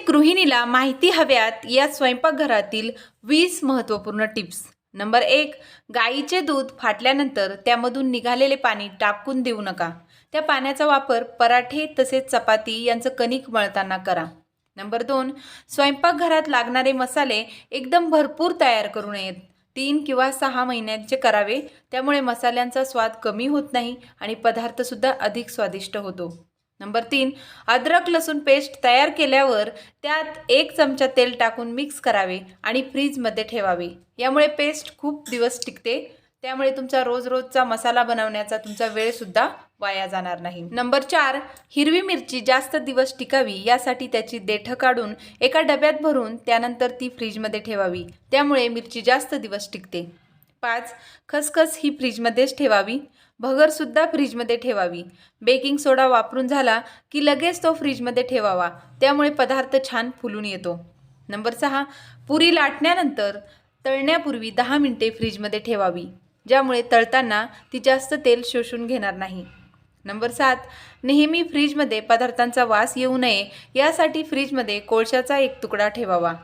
प्रत्येक गृहिणीला माहिती हव्यात या स्वयंपाकघरातील वीस महत्त्वपूर्ण टिप्स. नंबर एक गाईचे दूध फाटल्यानंतर त्यामधून निघालेले पाणी टाकून देऊ नका. त्या पाण्याचा वापर पराठे तसेच चपाती यांचं कणिक मळताना करा. नंबर दोन स्वयंपाकघरात लागणारे मसाले एकदम भरपूर तयार करू नयेत. तीन किंवा सहा महिन्यांचे करावे त्यामुळे मसाल्यांचा स्वाद कमी होत नाही आणि पदार्थसुद्धा अधिक स्वादिष्ट होतो. नंबर तीन अद्रक लसूण पेस्ट तयार केल्यावर त्यात एक चमचा तेल टाकून मिक्स करावे आणि फ्रीजमध्ये ठेवावे. यामुळे पेस्ट खूप दिवस टिकते. त्यामुळे तुमचा रोज रोजचा मसाला बनवण्याचा तुमचा वेळसुद्धा वाया जाणार नाही. नंबर चार हिरवी मिरची जास्त दिवस टिकावी यासाठी त्याची देठं काढून एका डब्यात भरून त्यानंतर ती फ्रीजमध्ये ठेवावी. त्यामुळे मिरची जास्त दिवस टिकते. पाच खसखस ही फ्रीजमध्येच ठेवावी. भगरसुद्धा फ्रीजमध्ये ठेवावी. बेकिंग सोडा वापरून झाला की लगेच तो फ्रीजमध्ये ठेवावा. त्यामुळे पदार्थ छान फुलून येतो. नंबर सहा पुरी लाटण्यानंतर तळण्यापूर्वी दहा मिनटे फ्रीजमध्ये ठेवावी ज्यामुळे तळताना ती जास्त तेल शोषून घेणार नाही. नंबर सात नेहमी फ्रीजमध्ये पदार्थांचा वास येऊ नये यासाठी फ्रीजमध्ये कोळशाचा एक तुकडा ठेवावा.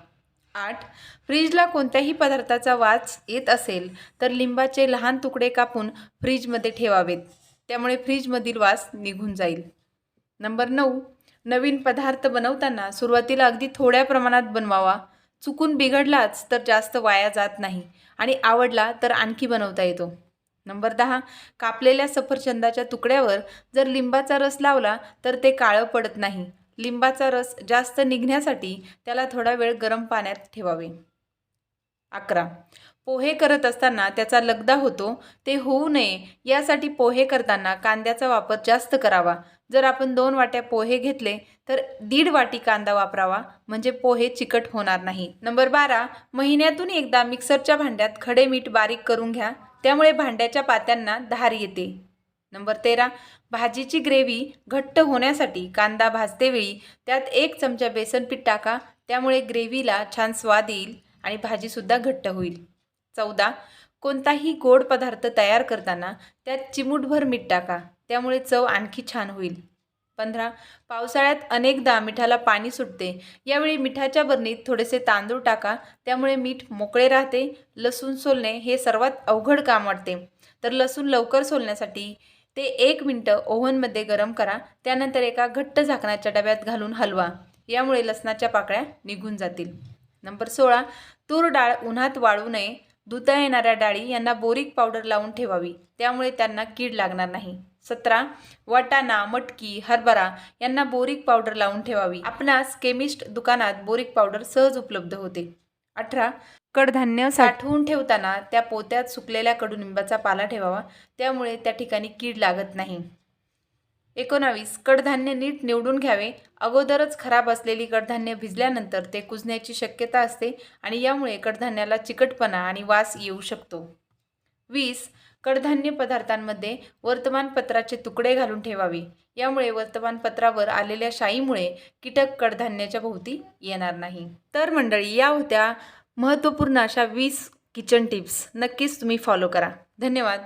आठ. फ्रीजला कोणत्याही पदार्थाचा वास येत असेल तर लिंबाचे लहान तुकडे कापून फ्रीजमध्ये ठेवावेत. त्यामुळे फ्रीजमधील वास निघून जाईल. नंबर नऊ. नवीन पदार्थ बनवताना सुरुवातीला अगदी थोड्या प्रमाणात बनवावा. चुकून बिघडलाच तर जास्त वाया जात नाही आणि आवडला तर आणखी बनवता येतो. नंबर दहा. कापलेल्या सफरचंदाच्या तुकड्यावर जर लिंबाचा रस लावला तर ते काळं पडत नाही. लिंबाचा रस जास्त निघण्यासाठी त्याला थोडा वेळ गरम पाण्यात ठेवावे. अकरा. पोहे करत असताना त्याचा लगदा होतो ते होऊ नये यासाठी पोहे करताना कांद्याचा वापर जास्त करावा. जर आपण दोन वाट्या पोहे घेतले तर दीड वाटी कांदा वापरावा म्हणजे पोहे चिकट होणार नाही. नंबर बारा. महिन्यातून एकदा मिक्सरच्या भांड्यात खडे मीठ बारीक करून घ्या त्यामुळे भांड्याच्या पात्यांना धार येते. नंबर तेरा भाजीची ग्रेव्ही घट्ट होण्यासाठी कांदा भाजतेवेळी त्यात एक चमचा बेसन पीठ टाका त्यामुळे ग्रेव्हीला छान स्वाद येईल आणि भाजीसुद्धा घट्ट होईल. चौदा कोणताही गोड पदार्थ तयार करताना त्यात चिमूटभर मीठ टाका त्यामुळे चव आणखी छान होईल. पंधरा पावसाळ्यात अनेकदा मिठाला पाणी सुटते यावेळी मिठाच्या बरणीत थोडेसे तांदूळ टाका त्यामुळे मीठ मोकळे राहते लसूण सोलणे हे सर्वात अवघड काम वाटते. तर लसूण लवकर सोलण्यासाठी ते एक मिनटं ओव्हनमध्ये गरम करा. त्यानंतर एका घट्ट झाकणाच्या डब्यात घालून हलवा. यामुळे लसणाच्या पाकळ्या निघून जातील. नंबर सोळा तूर डाळ उन्हात वाळू नये. धुता येणाऱ्या डाळी यांना बोरिक पावडर लावून ठेवावी. त्यामुळे त्यांना कीड लागणार नाही. सतरा वाटाणा मटकी हरभरा यांना बोरिक पावडर लावून ठेवावी. आपणास केमिस्ट दुकानात बोरिक पावडर सहज उपलब्ध होते. अठरा कडधान्य साठवून ठेवताना त्या पोत्यात सुकलेल्या कडुनिंबाचा पाला ठेवावा. त्यामुळे त्या ठिकाणी कीड लागत नाही. एकोणावीस कडधान्य नीट निवडून घ्यावे. अगोदरच खराब असलेली कडधान्य भिजल्यानंतर ते कुजण्याची शक्यता असते आणि यामुळे कडधान्याला चिकटपणा आणि वास येऊ शकतो. वीस कडधान्य पदार्थांमध्ये वर्तमानपत्राचे तुकडे घालून ठेवावे. यामुळे वर्तमानपत्रावर आलेल्या शाईमुळे कीटक कडधान्याच्या भोवती येणार नाही. तर मंडळी या होत्या महत्त्वपूर्ण अशा वीस किचन टिप्स. नक्कीच तुम्ही फॉलो करा. धन्यवाद.